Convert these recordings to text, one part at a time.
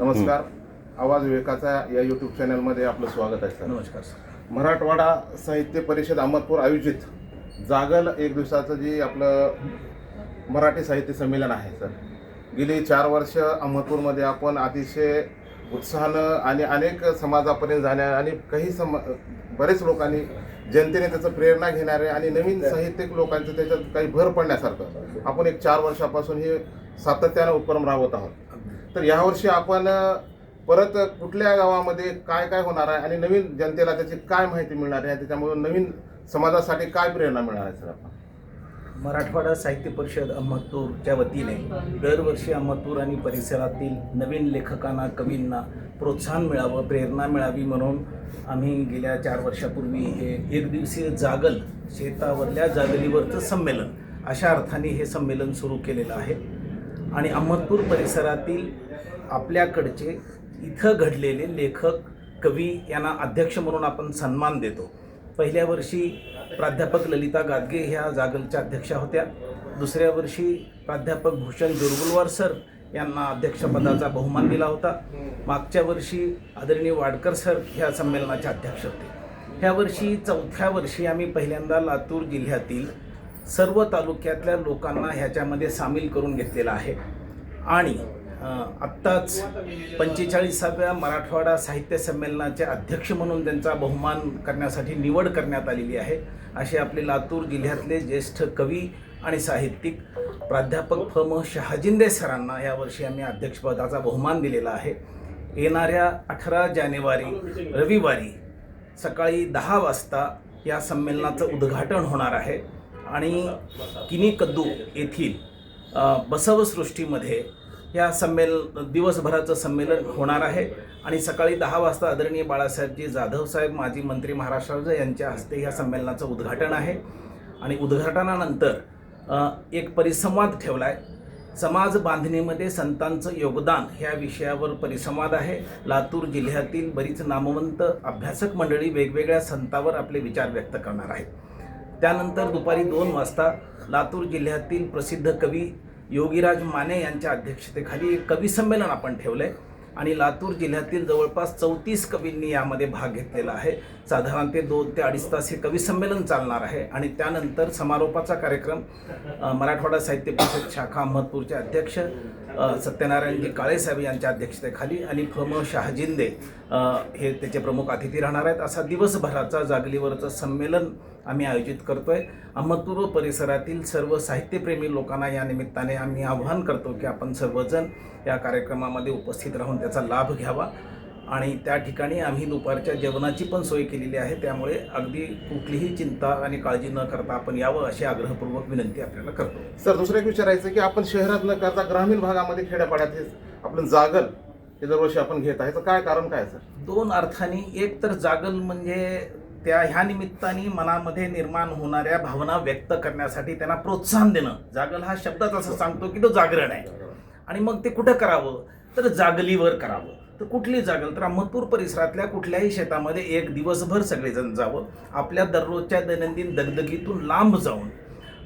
नमस्कार. आवाज विवेकाचा या यूट्यूब चॅनलमध्ये आपलं स्वागत आहे सर. नमस्कार सर. मराठवाडा साहित्य परिषद अहमदपूर आयोजित जागल एक दिवसाचं जे आपलं मराठी साहित्य संमेलन आहे सर. गेली चार वर्ष अहमदपूरमध्ये आपण अतिशय उत्साहानं आणि अनेक समाजापर्यंत जाण्या आणि काही सम बरेच लोकांनी जनतेने त्याचं प्रेरणा घेणारे आणि नवीन साहित्यिक लोकांचं त्याच्यात काही भर पडण्यासारखं. आपण एक चार वर्षापासून हे सातत्यानं उपक्रम राबवत आहोत. तर यावर्षी आपण परत कुठल्या गावामध्ये काय काय होणार आहे आणि नवीन जनतेला त्याची काय माहिती मिळणार आहे? त्याच्यामधून नवीन समाजासाठी काय प्रेरणा मिळणार आहे सर आपण? मराठवाडा साहित्य परिषद अहमदपूरच्या वतीने दरवर्षी अहमदपूर आणि परिसरातील नवीन लेखकांना कवींना प्रोत्साहन मिळावं प्रेरणा मिळावी म्हणून आम्ही गेल्या चार वर्षापूर्वी हे एक दिवसीय जागल शेतावरल्या जागलीवरचं संमेलन अशा अर्थाने हे संमेलन सुरू केलेलं आहे. आणि अहमदपूर परिसरातील आपल्याकडचे इथं घडलेले लेखक कवी यांना अध्यक्ष म्हणून आपण सन्मान देतो. पहिल्या वर्षी प्राध्यापक ललिता गादगे ह्या जागलच्या अध्यक्षा होत्या. दुसऱ्या वर्षी प्राध्यापक भूषण दुर्गुलवार सर यांना अध्यक्षपदाचा बहुमान दिला होता. मागच्या वर्षी आदरणीय वाडकर सर ह्या संमेलनाचे अध्यक्ष होते. ह्या वर्षी चौथ्या वर्षी आम्ही पहिल्यांदा लातूर जिल्ह्यातील सर्व तालुक्यातल्या लोकांना ह्याच्यामध्ये सामील करून घेतलेला आहे. आणि आत्ताच पंचेचाळीसाव्या मराठवाडा साहित्य संमेलनाचे अध्यक्ष म्हणून त्यांचा बहुमान करण्यासाठी निवड करण्यात आलेली आहे. असे आपले लातूर जिल्ह्यातले ज्येष्ठ कवी आणि साहित्यिक प्राध्यापक फ. म. शहाजिंदे सरांना यावर्षी आम्ही अध्यक्षपदाचा बहुमान दिलेला आहे. येणाऱ्या अठरा जानेवारी रविवारी सकाळी दहा वाजता या संमेलनाचं उद्घाटन होणार आहे. आणि किनी कद्दू येथील बसवसृष्टीमध्ये या संमेल दिवसभराचं संमेलन होणार आहे. आणि सकाळी दहा वाजता आदरणीय बाळासाहेबजी जाधवसाहेब माजी मंत्री महाराष्ट्राचे यांच्या हस्ते या संमेलनाचं उद्घाटन आहे. आणि उद्घाटनानंतर एक परिसंवाद ठेवला आहे समाज बांधणीमध्ये संतांचं योगदान ह्या विषयावर परिसंवाद आहे. लातूर जिल्ह्यातील बरीच नामवंत अभ्यासक मंडळी वेगवेगळ्या संतावर आपले विचार व्यक्त करणार आहेत. त्यानंतर दुपारी दोन वाजता लातूर जिल्ह्यातील प्रसिद्ध कवी योगीराज माने यांच्या अध्यक्षतेखाली एक कवी संमेलन आपण ठेवलं आहे आणि लातूर जिल्ह्यातील जवळपास चौतीस कवींनी यामध्ये भाग घेतलेला आहे. साधारण ते दोन ते अडीच तास हे कवी संमेलन चालणार आहे. आणि त्यानंतर समारोपाचा कार्यक्रम मराठवाडा साहित्य परिषद शाखा अहमदपूरचे अध्यक्ष सत्यनारायणजी काळेसाहेब यांच्या अध्यक्षतेखाली आणि फ. म. शहाजिंदे हे त्याचे प्रमुख अतिथी राहणार आहेत. असा दिवसभराचा जागलीवरचं संमेलन आम्ही आयोजित करतोय. आहे व परिसरातील सर्व साहित्यप्रेमी लोकांना या निमित्ताने आम्ही आव्हान करतो की आपण सर्वजण या कार्यक्रमामध्ये उपस्थित राहून त्याचा लाभ घ्यावा. आणि त्या ठिकाणी आम्ही दुपारच्या जेवणाची पण सोय केलेली आहे. त्यामुळे अगदी कुठलीही चिंता आणि काळजी न करता आपण यावं अशी आग्रहपूर्वक विनंती आपल्याला करतो. सर दुसरं एक विचारायचं की आपण शहरात न करता ग्रामीण भागामध्ये खेड्यापाड्यात हे आपण जागल हे दरवर्षी आपण घेत आहे. तर काय कारण काय सर? दोन अर्थाने. एक तर जागल म्हणजे त्या ह्या निमित्ताने मनामध्ये निर्माण होणाऱ्या भावना व्यक्त करण्यासाठी त्यांना प्रोत्साहन देणं. जागल हा शब्दच असं सांगतो की तो जागरण आहे. आणि मग ते कुठं करावं? तर जागलीवर करावं. तर कुठली जागल? तर अहमदपूर परिसरातल्या कुठल्याही शेतामध्ये एक दिवसभर सगळेजण जावं. आपल्या दररोजच्या दैनंदिन दगदगीतून लांब जाऊन.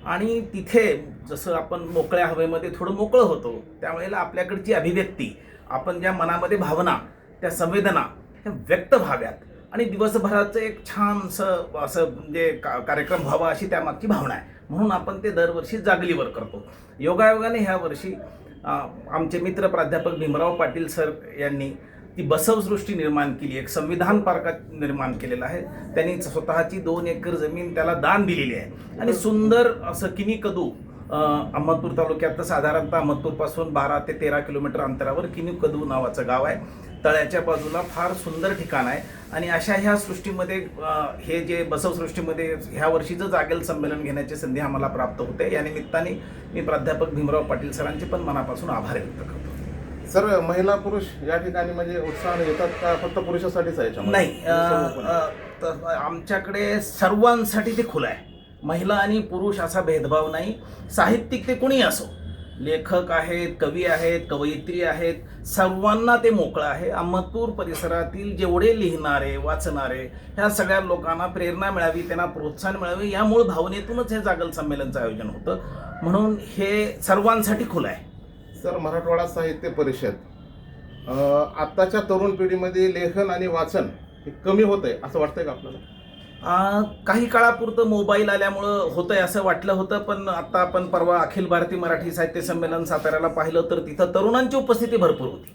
आणि तिथे जसं आपण मोकळ्या हवेमध्ये थोडं मोकळं होतो त्यावेळेला आपल्याकडची अभिव्यक्ती आपण ज्या मनामध्ये भावना त्या संवेदना ह्या व्यक्त व्हाव्यात. आणि दिवसभराचं एक छानसं असं म्हणजे का कार्यक्रम व्हावा अशी त्यामागची भावना आहे. म्हणून आपण ते दरवर्षी जागलीवर करतो. योगायोगाने ह्या वर्षी आमचे मित्र प्राध्यापक भीमराव पाटील सर यांनी ती बसवसृष्टी निर्माण केली एक संविधान पार्कात निर्माण केलेलं आहे. त्यांनी स्वतःची दोन एकर जमीन त्याला दान दिलेली आहे. आणि सुंदर असं किनी कदू अहमदपूर तालुक्यात साधारणतः अहमदपूरपासून बारा ते तेरा किलोमीटर अंतरावर किनी कदू नावाचं गाव आहे. तळ्याच्या बाजूला फार सुंदर ठिकाण आहे. आणि अशा ह्या सृष्टीमध्ये हे जे बसवसृष्टीमध्ये ह्या वर्षीचं जागेल संमेलन घेण्याची संधी आम्हाला प्राप्त होते. या निमित्ताने मी प्राध्यापक भीमराव पाटील सरांचे पण मनापासून आभार व्यक्त करतो. सर महिला पुरुष या ठिकाणी म्हणजे उत्साहाने येतात का? फक्त पुरुषासाठीच आहे? नाही आमच्याकडे सर्वांसाठी ते खुलं आहे. महिला आणि पुरुष असा भेदभाव नाही. साहित्यिक ते कुणी असो. लेखक आहेत कवी आहेत कवयित्री आहेत सर्वांना ते मोकळं आहे. अहमदपूर परिसरातील जेवढे लिहिणारे वाचणारे ह्या सगळ्या लोकांना प्रेरणा मिळावी त्यांना प्रोत्साहन मिळावे या मूळ भावनेतूनच हे जागल संमेलनचं आयोजन होतं. म्हणून हे सर्वांसाठी खुलं आहे. सर मराठवाडा साहित्य परिषद आत्ताच्या तरुण पिढीमध्ये लेखन आणि वाचन हे कमी होत आहे असं वाटतंय का आपल्याला? काही काळापुरतं मोबाईल आल्यामुळं होतंय असं वाटलं होतं पण आता आपण परवा अखिल भारतीय मराठी साहित्य संमेलन साताऱ्याला पाहिलं तर तिथं तरुणांची उपस्थिती भरपूर होती.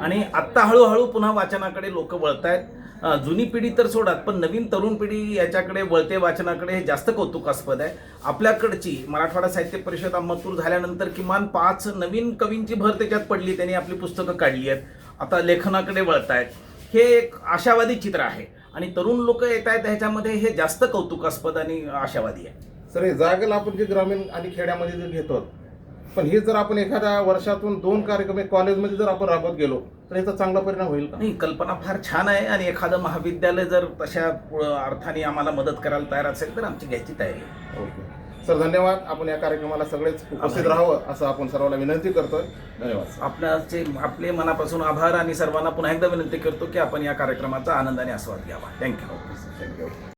आणि आत्ता हळूहळू पुन्हा वाचनाकडे लोक वळत आहेत जुनी पिढी तर सोडात पण नवीन तरुण पिढी याच्याकडे वळते वाचनाकडे हे जास्त कौतुकास्पद आहे. आपल्याकडची मराठवाडा साहित्य परिषद अंमतूर झाल्यानंतर किमान पाच नवीन कवींची भर त्याच्यात पडली त्यांनी आपली पुस्तकं काढली आहेत. आता लेखनाकडे वळत आहेत हे एक आशावादी चित्र आहे. आणि तरुण लोक येत आहेत ह्याच्यामध्ये हे जास्त कौतुकास्पद आणि आशावादी आहे. सर हे जागेल आपण जे ग्रामीण आणि खेड्यामध्ये जे घेतो पण हे जर आपण एखाद्या वर्षातून दोन कार्यक्रम कॉलेजमध्ये जर आपण राबवत गेलो तर याचा चांगला परिणाम होईल का? नाही कल्पना फार छान आहे आणि एखादं महाविद्यालय जर तशा अर्थाने आम्हाला मदत करायला तयार असेल तर आमची घ्यायची तयारी ओके. सर धन्यवाद. आपण या कार्यक्रमाला सगळेच उपस्थित राहावं असं आपण सर्वांना विनंती करतोय. धन्यवाद आपल्याचे आपले मनापासून आभार आणि सर्वांना पुन्हा एकदा विनंती करतो की आपण या कार्यक्रमाचा आनंदाने आस्वाद घ्यावा. Thank you thank you